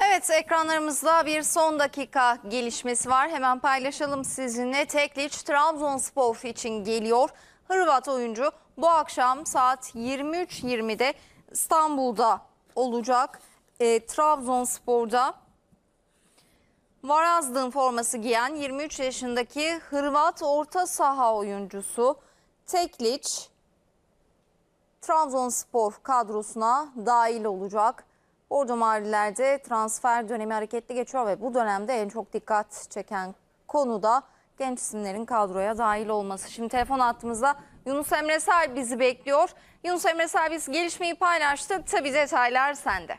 Evet ekranlarımızda bir son dakika gelişmesi var. Hemen paylaşalım sizinle. Tekliç Trabzonspor için geliyor. Hırvat oyuncu bu akşam saat 23.20'de İstanbul'da olacak. E, Trabzonspor'da Varazdın forması giyen 23 yaşındaki Hırvat orta saha oyuncusu Tekliç Trabzonspor kadrosuna dahil olacak. Bordo Mavililer'de transfer dönemi hareketli geçiyor ve bu dönemde en çok dikkat çeken konu da genç isimlerin kadroya dahil olması. Şimdi telefon attığımızda Yunus Emre Sel bizi bekliyor. Yunus Emre Sel biz gelişmeyi paylaştık. Tabii detaylar sende.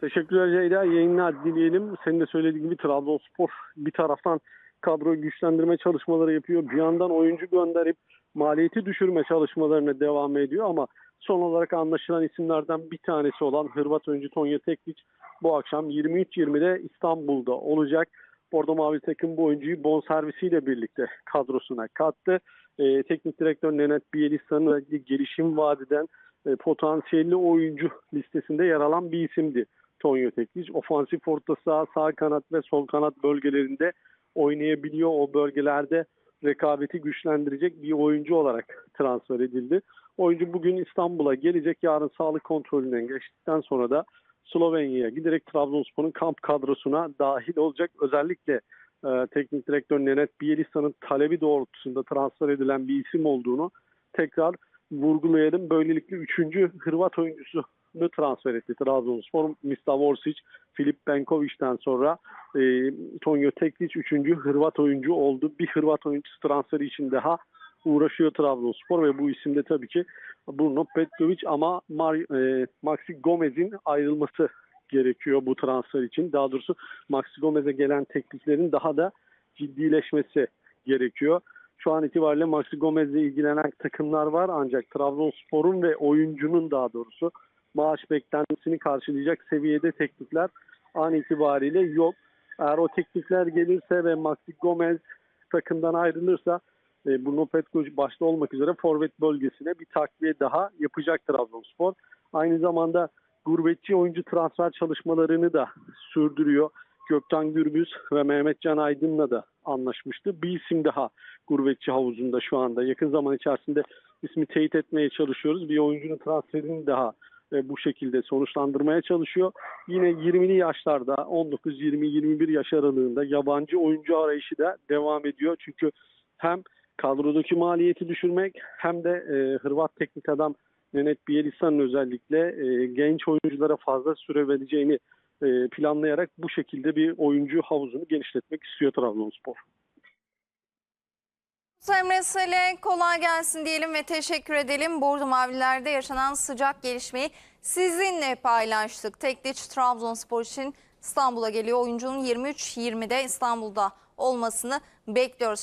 Teşekkürler Ceyda. Yayınlar dileyelim. Senin de söylediğin gibi Trabzonspor bir taraftan kadroyu güçlendirme çalışmaları yapıyor. Bir yandan oyuncu gönderip maliyeti düşürme çalışmalarına devam ediyor ama son olarak anlaşılan isimlerden bir tanesi olan Hırvat oyuncu Tonya Tekliç bu akşam 23.20'de İstanbul'da olacak. Bordo Mavi takım bu oyuncuyu bonservisiyle birlikte kadrosuna kattı. Ee, teknik direktör Nenet Bielitsa'nın gelişim vadeden e, potansiyelli oyuncu listesinde yer alan bir isimdi. Tonyo Tekliç. Ofansif orta saha, sağ kanat ve sol kanat bölgelerinde oynayabiliyor. O bölgelerde rekabeti güçlendirecek bir oyuncu olarak transfer edildi. Oyuncu bugün İstanbul'a gelecek. Yarın sağlık kontrolünden geçtikten sonra da Slovenya'ya giderek Trabzonspor'un kamp kadrosuna dahil olacak. Özellikle e, teknik direktör Nenet Bielitsa'nın talebi doğrultusunda transfer edilen bir isim olduğunu tekrar vurgulayalım. Böylelikle üçüncü Hırvat oyuncusunu transfer etti Trabzonspor. Mislav Orsic, Filip Benkovic'den sonra e, Tonyo Teklic üçüncü Hırvat oyuncu oldu. Bir Hırvat oyuncusu transferi için daha uğraşıyor Trabzonspor ve bu isimde tabii ki Bruno Petrovic ama Mar- e, Maxi Gomez'in ayrılması gerekiyor bu transfer için. Daha doğrusu Maxi Gomez'e gelen tekliflerin daha da ciddileşmesi gerekiyor. Şu an itibariyle Maxi Gomez'le ilgilenen takımlar var ancak Trabzonspor'un ve oyuncunun daha doğrusu maaş beklentisini karşılayacak seviyede teklifler an itibariyle yok. Eğer o teklifler gelirse ve Maxi Gomez takımdan ayrılırsa e, Bruno Petkovic başta olmak üzere forvet bölgesine bir takviye daha yapacak Trabzonspor. Aynı zamanda gurbetçi oyuncu transfer çalışmalarını da sürdürüyor. Gökten Gürbüz ve Mehmet Can Aydın'la da anlaşmıştı. Bir isim daha gurbetçi havuzunda şu anda. Yakın zaman içerisinde ismi teyit etmeye çalışıyoruz. Bir oyuncunun transferini daha e, bu şekilde sonuçlandırmaya çalışıyor. Yine 20'li yaşlarda 19-20-21 yaş aralığında yabancı oyuncu arayışı da devam ediyor. Çünkü hem kadrodaki maliyeti düşürmek hem de e, Hırvat teknik adam Nenet Bielitsa'nın özellikle e, genç oyunculara fazla süre vereceğini e, planlayarak bu şekilde bir oyuncu havuzunu genişletmek istiyor Trabzonspor. Emre Sel'e kolay gelsin diyelim ve teşekkür edelim. Bordo Mavililer'de yaşanan sıcak gelişmeyi sizinle paylaştık. Tekliç Trabzonspor için İstanbul'a geliyor. Oyuncunun 23-20'de İstanbul'da olmasını bekliyoruz.